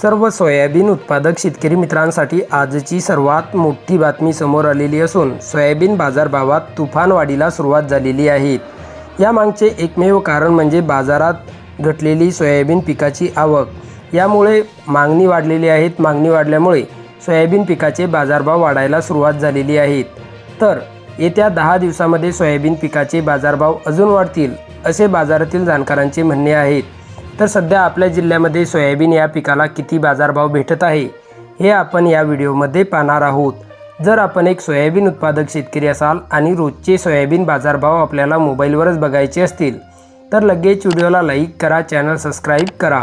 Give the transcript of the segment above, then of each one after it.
सर्व सोयाबीन उत्पादक शेतकरी मित्रांसाठी आजची सर्वात मोठी बातमी समोर आलेली असून सोयाबीन बाजारभावात तुफान वाढीला सुरुवात झालेली आहे. यामागचे एकमेव कारण म्हणजे बाजारात घटलेली सोयाबीन पिकाची आवक. यामुळे मागणी वाढलेली आहेत मागणी वाढल्यामुळे सोयाबीन पिकाचे बाजारभाव वाढायला सुरुवात झालेली आहेत तर येत्या दहा दिवसामध्ये सोयाबीन पिकाचे बाजारभाव अजून वाढतील असे बाजारातील जाणकारांचे म्हणणे आहेत तर सध्या आपल्या जिल्ह्यामध्ये सोयाबीन या पिकाला किती बाजारभाव भेटत आहे हे आपण या व्हिडिओमध्ये पाहणार आहोत. जर आपण एक सोयाबीन उत्पादक शेतकरी असाल आणि रोजचे सोयाबीन बाजारभाव आपल्याला मोबाईलवरच बघायचे असतील तर लगेच व्हिडिओला लाईक करा चॅनल सबस्क्राईब करा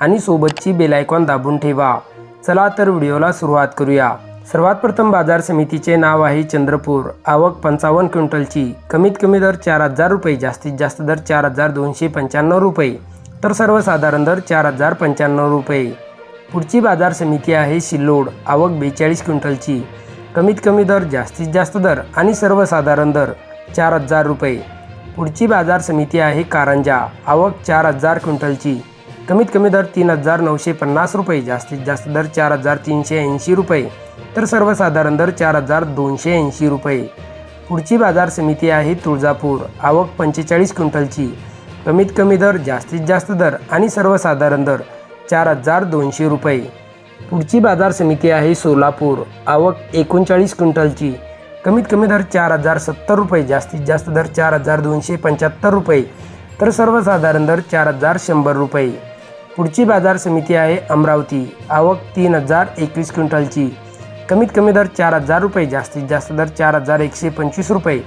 आणि सोबतची बेल आयकॉन दाबून ठेवा. चला तर व्हिडिओला सुरुवात करूया. सर्वात प्रथम बाजार समितीचे नाव आहे चंद्रपूर. आवक पंचावन्न क्विंटलची. कमीत कमी दर चार हजार रुपये जास्तीत जास्त दर चार हजार दोनशे पंच्याण्णव रुपये. तर सर्वसाधारण दर चार हजार पंच्याण्णव रुपये. पुढची बाजार समिती आहे सिल्लोड आवक बेचाळीस क्विंटलची. कमीत कमी दर जास्तीत जास्त दर आणि सर्वसाधारण दर चार हजार रुपये. पुढची बाजार समिती आहे कारंजा. आवक चार हजार क्विंटलची. कमीत कमी दर तीन हजार नऊशे पन्नास रुपये. जास्तीत जास्त दर चार हजार तीनशे ऐंशी रुपये. तर सर्वसाधारण दर चार हजार दोनशे ऐंशी रुपये. पुढची बाजार समिती आहे तुळजापूर. आवक पंचेचाळीस क्विंटलची. कमीत कमी दर जास्तीत जास्त दर आणि सर्वसाधारण दर चार हजार दोनशे रुपये. पुढची बाजार समिती आहे सोलापूर. आवक एकोणचाळीस क्विंटलची. कमीत कमी दर चार हजार सत्तर रुपये जास्तीत जास्त दर चार हजार दोनशे पंच्याहत्तर रुपये. तर सर्वसाधारण दर चार हजार शंभर रुपये. पुढची बाजार समिती आहे अमरावती. आवक तीन हजार एकवीस क्विंटलची. कमीत कमी दर चार हजार रुपये जास्तीत जास्त दर चार हजार एकशे पंचवीस रुपये.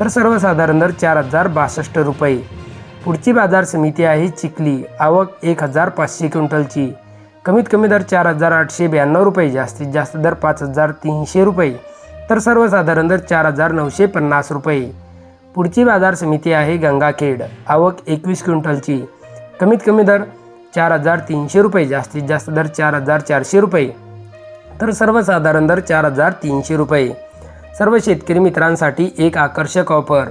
तर सर्वसाधारण दर चार हजार बासष्ट रुपये. पुढची बाजार समिती आहे चिखली. आवक एक हजार पाचशे क्विंटलची. कमीत कमी दर चार हजार आठशे ब्याण्णव रुपये जास्तीत जास्त दर पाच हजार तीनशे रुपये तर सर्वसाधारण दर चार हजार नऊशे पन्नास रुपये. पुढची बाजार समिती आहे गंगाखेड. आवक एकवीस क्विंटलची. कमीत कमी दर चार हजार तीनशे रुपये जास्तीत जास्त दर चार हजार चारशे रुपये तर सर्वसाधारण दर चार हजार तीनशे रुपये. सर्व शेतकरी मित्रांसाठी एक आकर्षक ऑफर.